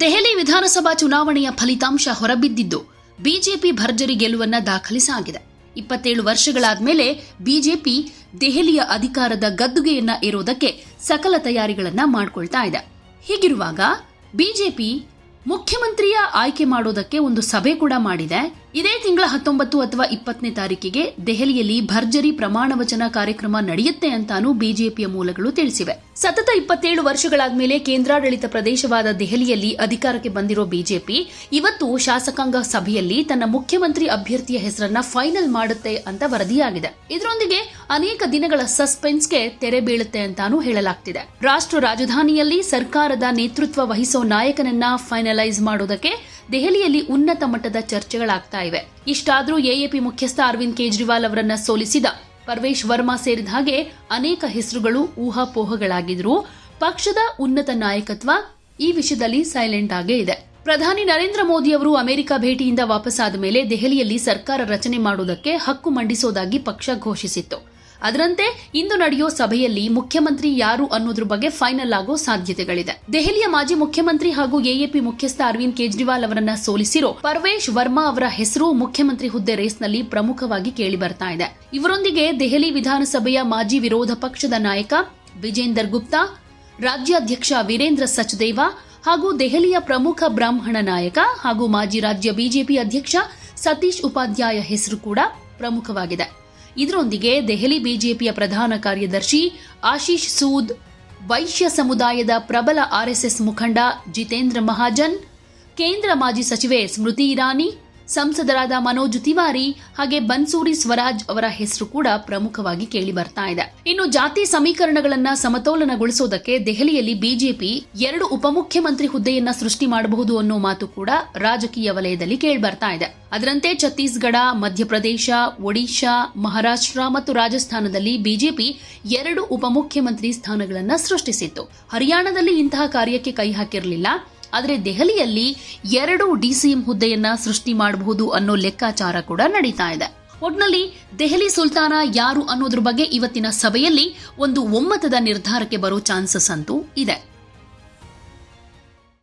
ದೆಹಲಿ ವಿಧಾನಸಭಾ ಚುನಾವಣೆಯ ಫಲಿತಾಂಶ ಹೊರಬಿದ್ದಿದ್ದು, ಬಿಜೆಪಿ ಭರ್ಜರಿ ಗೆಲುವನ್ನ ದಾಖಲಿಸಾಗಿದೆ. ಇಪ್ಪತ್ತೇಳು ವರ್ಷಗಳಾದ್ಮೇಲೆ ಬಿಜೆಪಿ ದೆಹಲಿಯ ಅಧಿಕಾರದ ಗದ್ದುಗೆಯನ್ನ ಇರೋದಕ್ಕೆ ಸಕಲ ತಯಾರಿಗಳನ್ನ ಮಾಡ್ಕೊಳ್ತಾ ಇದೆ. ಹೀಗಿರುವಾಗ ಬಿಜೆಪಿ ಮುಖ್ಯಮಂತ್ರಿಯ ಆಯ್ಕೆ ಮಾಡೋದಕ್ಕೆ ಒಂದು ಸಭೆ ಕೂಡ ಮಾಡಿದೆ. ಇದೇ ತಿಂಗಳ ಹತ್ತೊಂಬತ್ತು ಅಥವಾ ಇಪ್ಪತ್ತನೇ ತಾರೀಕಿಗೆ ದೆಹಲಿಯಲ್ಲಿ ಭರ್ಜರಿ ಪ್ರಮಾಣ ವಚನ ಕಾರ್ಯಕ್ರಮ ನಡೆಯುತ್ತೆ ಅಂತಾನೂ ಬಿಜೆಪಿಯ ಮೂಲಗಳು ತಿಳಿಸಿವೆ. ಸತತ ಇಪ್ಪತ್ತೇಳು ವರ್ಷಗಳಾದ್ಮೇಲೆ ಕೇಂದ್ರಾಡಳಿತ ಪ್ರದೇಶವಾದ ದೆಹಲಿಯಲ್ಲಿ ಅಧಿಕಾರಕ್ಕೆ ಬಂದಿರೋ ಬಿಜೆಪಿ ಇವತ್ತು ಶಾಸಕಾಂಗ ಸಭೆಯಲ್ಲಿ ತನ್ನ ಮುಖ್ಯಮಂತ್ರಿ ಅಭ್ಯರ್ಥಿಯ ಹೆಸರನ್ನ ಫೈನಲ್ ಮಾಡುತ್ತೆ ಅಂತ ವರದಿಯಾಗಿದೆ. ಇದರೊಂದಿಗೆ ಅನೇಕ ದಿನಗಳ ಸಸ್ಪೆನ್ಸ್ಗೆ ತೆರೆ ಬೀಳುತ್ತೆ ಅಂತಾನೂ ಹೇಳಲಾಗ್ತಿದೆ. ರಾಷ್ಟ್ರ ರಾಜಧಾನಿಯಲ್ಲಿ ಸರ್ಕಾರದ ನೇತೃತ್ವ ವಹಿಸೋ ನಾಯಕನನ್ನ ಫೈನಲೈಸ್ ಮಾಡೋದಕ್ಕೆ ದೆಹಲಿಯಲ್ಲಿ ಉನ್ನತ ಮಟ್ಟದ ಚರ್ಚೆಗಳಾಗ್ತಾ ಇವೆ. ಇಷ್ಟಾದರೂ ಎಎಪಿ ಮುಖ್ಯಸ್ಥ ಅರವಿಂದ್ ಕೇಜ್ರಿವಾಲ್ ಅವರನ್ನ ಸೋಲಿಸಿದ ಪರ್ವೇಶ್ ವರ್ಮಾ ಸೇರಿದ ಹಾಗೆ ಅನೇಕ ಹೆಸರುಗಳು ಊಹಾಪೋಹಗಳಾಗಿದ್ರು ಪಕ್ಷದ ಉನ್ನತ ನಾಯಕತ್ವ ಈ ವಿಷಯದಲ್ಲಿ ಸೈಲೆಂಟ್ ಆಗೇ ಇದೆ. ಪ್ರಧಾನಿ ನರೇಂದ್ರ ಮೋದಿ ಅವರು ಅಮೆರಿಕ ಭೇಟಿಯಿಂದ ವಾಪಸ್ಸಾದ ಮೇಲೆ ದೆಹಲಿಯಲ್ಲಿ ಸರ್ಕಾರ ರಚನೆ ಮಾಡುವುದಕ್ಕೆ ಹಕ್ಕು ಮಂಡಿಸೋದಾಗಿ ಪಕ್ಷ ಘೋಷಿಸಿತ್ತು. ಅದರಂತೆ ಇಂದು ನಡೆಯೋ ಸಭೆಯಲ್ಲಿ ಮುಖ್ಯಮಂತ್ರಿ ಯಾರು ಅನ್ನೋದ್ರ ಬಗ್ಗೆ ಫೈನಲ್ ಆಗೋ ಸಾಧ್ಯತೆಗಳಿದೆ. ದೆಹಲಿಯ ಮಾಜಿ ಮುಖ್ಯಮಂತ್ರಿ ಹಾಗೂ ಎಎಪಿ ಮುಖ್ಯಸ್ಥ ಅರವಿಂದ್ ಕೇಜ್ರಿವಾಲ್ ಅವರನ್ನ ಸೋಲಿಸಿರೋ ಪರ್ವೇಶ್ ವರ್ಮಾ ಅವರ ಹೆಸರು ಮುಖ್ಯಮಂತ್ರಿ ಹುದ್ದೆ ರೇಸ್ನಲ್ಲಿ ಪ್ರಮುಖವಾಗಿ ಕೇಳಿ ಬರ್ತಾ ಇದೆ. ಇವರೊಂದಿಗೆ ದೆಹಲಿ ವಿಧಾನಸಭೆಯ ಮಾಜಿ ವಿರೋಧ ಪಕ್ಷದ ನಾಯಕ ವಿಜೇಂದರ್ ಗುಪ್ತಾ, ರಾಜ್ಯಾಧ್ಯಕ್ಷ ವೀರೇಂದ್ರ ಸಚ್ದೇವ ಹಾಗೂ ದೆಹಲಿಯ ಪ್ರಮುಖ ಬ್ರಾಹ್ಮಣ ನಾಯಕ ಹಾಗೂ ಮಾಜಿ ರಾಜ್ಯ ಬಿಜೆಪಿ ಅಧ್ಯಕ್ಷ ಸತೀಶ್ ಉಪಾಧ್ಯಾಯ ಹೆಸರು ಕೂಡ ಪ್ರಮುಖವಾಗಿದೆ. ಇದರೊಂದಿಗೆ ದೆಹಲಿ ಬಿಜೆಪಿಯ ಪ್ರಧಾನ ಕಾರ್ಯದರ್ಶಿ ಆಶೀಶ್ ಸೂದ್, ವೈಶ್ಯ ಸಮುದಾಯದ ಪ್ರಬಲ ಆರ್ಎಸ್ಎಸ್ ಮುಖಂಡ ಜಿತೇಂದ್ರ ಮಹಾಜನ್, ಕೇಂದ್ರ ಮಾಜಿ ಸಚಿವೆ ಸ್ಮೃತಿ ಇರಾನಿ ಸಂಸದರಾದ ಮನೋಜ್ ತಿವಾರಿ ಹಾಗೆ ಬನ್ಸೂರಿ ಸ್ವರಾಜ್ ಅವರ ಹೆಸರು ಕೂಡ ಪ್ರಮುಖವಾಗಿ ಕೇಳಿ ಬರ್ತಾ ಇದೆ. ಇನ್ನು ಜಾತಿ ಸಮೀಕರಣಗಳನ್ನ ಸಮತೋಲನಗೊಳಿಸೋದಕ್ಕೆ ದೆಹಲಿಯಲ್ಲಿ ಬಿಜೆಪಿ ಎರಡು ಉಪಮುಖ್ಯಮಂತ್ರಿ ಹುದ್ದೆಯನ್ನ ಸೃಷ್ಟಿ ಮಾಡಬಹುದು ಅನ್ನೋ ಮಾತು ಕೂಡ ರಾಜಕೀಯ ವಲಯದಲ್ಲಿ ಕೇಳಿ ಬರ್ತಾ ಇದೆ. ಅದರಂತೆ ಛತ್ತೀಸ್ಗಢ, ಮಧ್ಯಪ್ರದೇಶ, ಒಡಿಶಾ, ಮಹಾರಾಷ್ಟ್ರ ಮತ್ತು ರಾಜಸ್ಥಾನದಲ್ಲಿ ಬಿಜೆಪಿ ಎರಡು ಉಪಮುಖ್ಯಮಂತ್ರಿ ಸ್ಥಾನಗಳನ್ನು ಸೃಷ್ಟಿಸಿತ್ತು. ಹರಿಯಾಣದಲ್ಲಿ ಇಂತಹ ಕಾರ್ಯಕ್ಕೆ ಕೈ ಹಾಕಿರಲಿಲ್ಲ. ಆದರೆ ದೆಹಲಿಯಲ್ಲಿ ಎರಡು ಡಿಸಿಎಂ ಹುದ್ದೆಯನ್ನ ಸೃಷ್ಟಿ ಮಾಡಬಹುದು ಅನ್ನೋ ಲೆಕ್ಕಾಚಾರ ಕೂಡ ನಡೀತಾ ಇದೆ. ಒಟ್ನಲ್ಲಿ ದೆಹಲಿ ಸುಲ್ತಾನ ಯಾರು ಅನ್ನೋದ್ರ ಬಗ್ಗೆ ಇವತ್ತಿನ ಸಭೆಯಲ್ಲಿ ಒಂದು ಒಮ್ಮತದ ನಿರ್ಧಾರಕ್ಕೆ ಬರೋ ಚಾನ್ಸಸ್ ಅಂತೂ ಇದೆ.